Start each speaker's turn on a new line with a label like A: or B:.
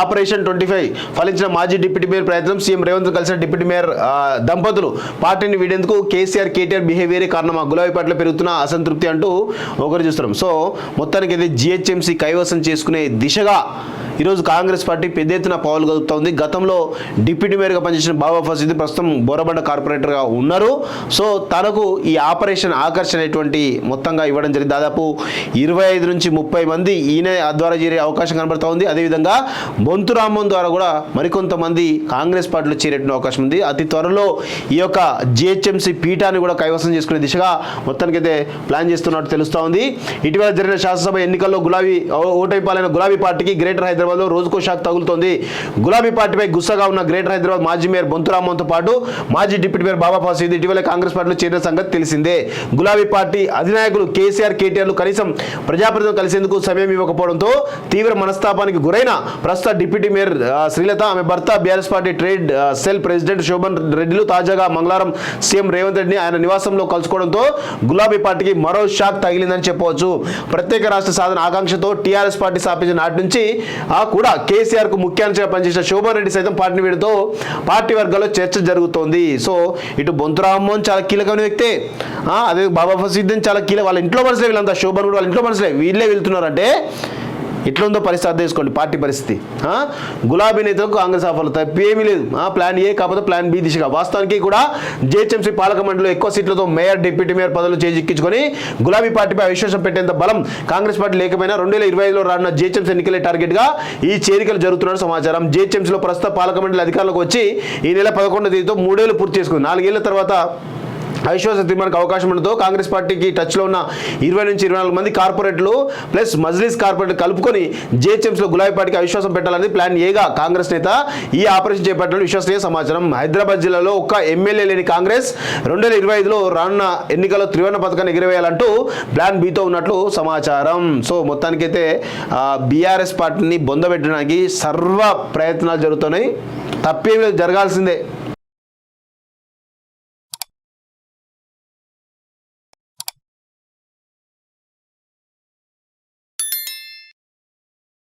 A: Operation twenty five ఫలించిన మాజీ deputy mayor ప్రయత్నం సీఎం రేవంత్ కలిసిన డిప్యూటీ మేయర్ దంపతులు పార్టీని వీడేందుకు కేసీఆర్ కేటీఆర్ బిహేవియర్ కారణమా గులాబీ పట్ల పెరుగుతున్న అసంతృప్తి అంటూ ఒకరు చూస్తున్నాం. సో మొత్తానికి అయితే జిహెచ్ఎంసీ కైవసం చేసుకునే దిశగా ఈరోజు కాంగ్రెస్ పార్టీ పెద్ద ఎత్తున పావులు కలుపుతోంది గతంలో డిప్యూటీ మేయర్గా పనిచేసిన బాబా ఫసీద్ ప్రస్తుతం బోరబండ కార్పొరేటర్గా ఉన్నారు. సో తనకు ఈ ఆపరేషన్ ఆకర్షణ అనేటువంటి మొత్తంగా ఇవ్వడం జరిగింది. దాదాపు ఇరవై ఐదు నుంచి ముప్పై మంది ఈయన ద్వారా చేరే అవకాశం కనబడతా ఉంది. అదేవిధంగా బొంతు రామ్మోహన్ ద్వారా కూడా మరికొంతమంది కాంగ్రెస్ పార్టీలో చేరేటువంటి అవకాశం ఉంది. అతి త్వరలో ఈ యొక్క జిహెచ్ఎంసీ పీఠాన్ని కూడా కైవసం చేసుకునే దిశగా మొత్తానికైతే ప్లాన్ చేస్తున్నట్టు తెలుస్తూ ఉంది. ఇటీవల జరిగిన శాసనసభ ఎన్నికల్లో గులాబీ ఓటైపాలైన గులాబీ పార్టీకి గ్రేటర్ హైదరాబాద్ హైదరాబాద్లో రోజుకో షాక్ తగులుతోంది. గులాబీ పార్టీపై గుస్సగా ఉన్న గ్రేటర్ హైదరాబాద్ మాజీ మేయర్ బొంతురామ్మతో పాటు మాజీ డిప్యూటీ మేయర్ బాబా ఫసీద్ ఇటీవల కాంగ్రెస్ పార్టీలో చేరిన సంగతి తెలిసిందే. గులాబీ పార్టీ అధినాయకులు కేసీఆర్ కేటీఆర్లు కనీసం ప్రజాప్రతినిధులు కలిసేందుకు సమయం ఇవ్వకపోవడంతో తీవ్ర మనస్తాపానికి గురైన ప్రస్తుత డిప్యూటీ మేయర్ శ్రీలత ఆమె భర్త B R S party trade cell president Shobhan రెడ్డిలు తాజాగా మంగళవారం సీఎం రేవంత్ రెడ్డిని ఆయన నివాసంలో కలుసుకోవడంతో గులాబీ పార్టీకి మరో షాక్ తగిలిందని చెప్పవచ్చు. ప్రత్యేక రాష్ట్ర సాధన ఆకాంక్షతో టీఆర్ఎస్ పార్టీ స్థాపించిన నాటి నుంచి కూడా కేసీఆర్కు ముఖ్యాంశంగా పనిచేసిన శోభన్ రెడ్డి సైతం పార్టీ వీడితో పార్టీ వర్గాల్లో చర్చ జరుగుతోంది. సో ఇటు బొంతురామ్మోహన్ చాలా కీలకమైన వ్యక్తే. అదే బాబా ఫసీద్దీన్ చాలా కీలక వాళ్ళ ఇంట్లో మనుషులే వీళ్ళంతా శోభన్ కూడా వాళ్ళ ఇంట్లో మనసులే. వీళ్ళే వెళ్తున్నారంటే ఎట్లుందో పరిస్థితి అర్థం చేసుకోండి పార్టీ పరిస్థితి. గులాబీ నేతలకు కాంగ్రెస్ ఆఫర్లు తప్పేమీ లేదు. ప్లాన్ ఏ కాకపోతే ప్లాన్ బి దిశగా. వాస్తవానికి కూడా జేహెచ్ఎంసీ పాలక మండలిలో ఎక్కువ సీట్లతో మేయర్ డిప్యూటీ మేయర్ పదవులు చేజిక్కించుకొని గులాబీ పార్టీపై అవిశ్వాసం పెట్టేంత బలం కాంగ్రెస్ పార్టీ లేకపోయినా రెండు వేల ఇరవై ఐదులో రానున్న జేహెచ్ఎంసీ ఎన్నికలే టార్గెట్గా ఈ చేరికలు జరుగుతున్న సమాచారం. జేహెచ్ఎంసీలో ప్రస్తుత పాలక మండలి అధికారులకు వచ్చి ఈ నెల పదకొండో తేదీతో మూడేళ్ళు పూర్తి చేసుకుంది. నాలుగేళ్ళ తర్వాత అవిశ్వాస తీర్మానికి అవకాశం ఉండదు కాంగ్రెస్ పార్టీకి టచ్లో ఉన్న ఇరవై నుంచి ఇరవై నాలుగు మంది కార్పొరేట్లు ప్లస్ మజ్లిస్ కార్పొరేట్ కలుపుకొని జేహెచ్ఎంసీలో గులాబీ పార్టీకి అవిశ్వాసం పెట్టాలని ప్లాన్ ఏగా కాంగ్రెస్ నేత ఈ ఆపరేషన్ చేపట్టిన విశ్వసనీయ సమాచారం. హైదరాబాద్ జిల్లాలో ఒక్క ఎమ్మెల్యే లేని కాంగ్రెస్ రెండు వేల ఇరవై ఐదులో రానున్న ఎన్నికల్లో త్రివర్ణ పథకాన్ని ఎగిరవేయాలంటూ ప్లాన్ బితో ఉన్నట్లు సమాచారం. సో మొత్తానికైతే బీఆర్ఎస్ పార్టీని బొందబెట్టడానికి సర్వ ప్రయత్నాలు జరుగుతున్నాయి. తప్పేమీ జరగాల్సిందే.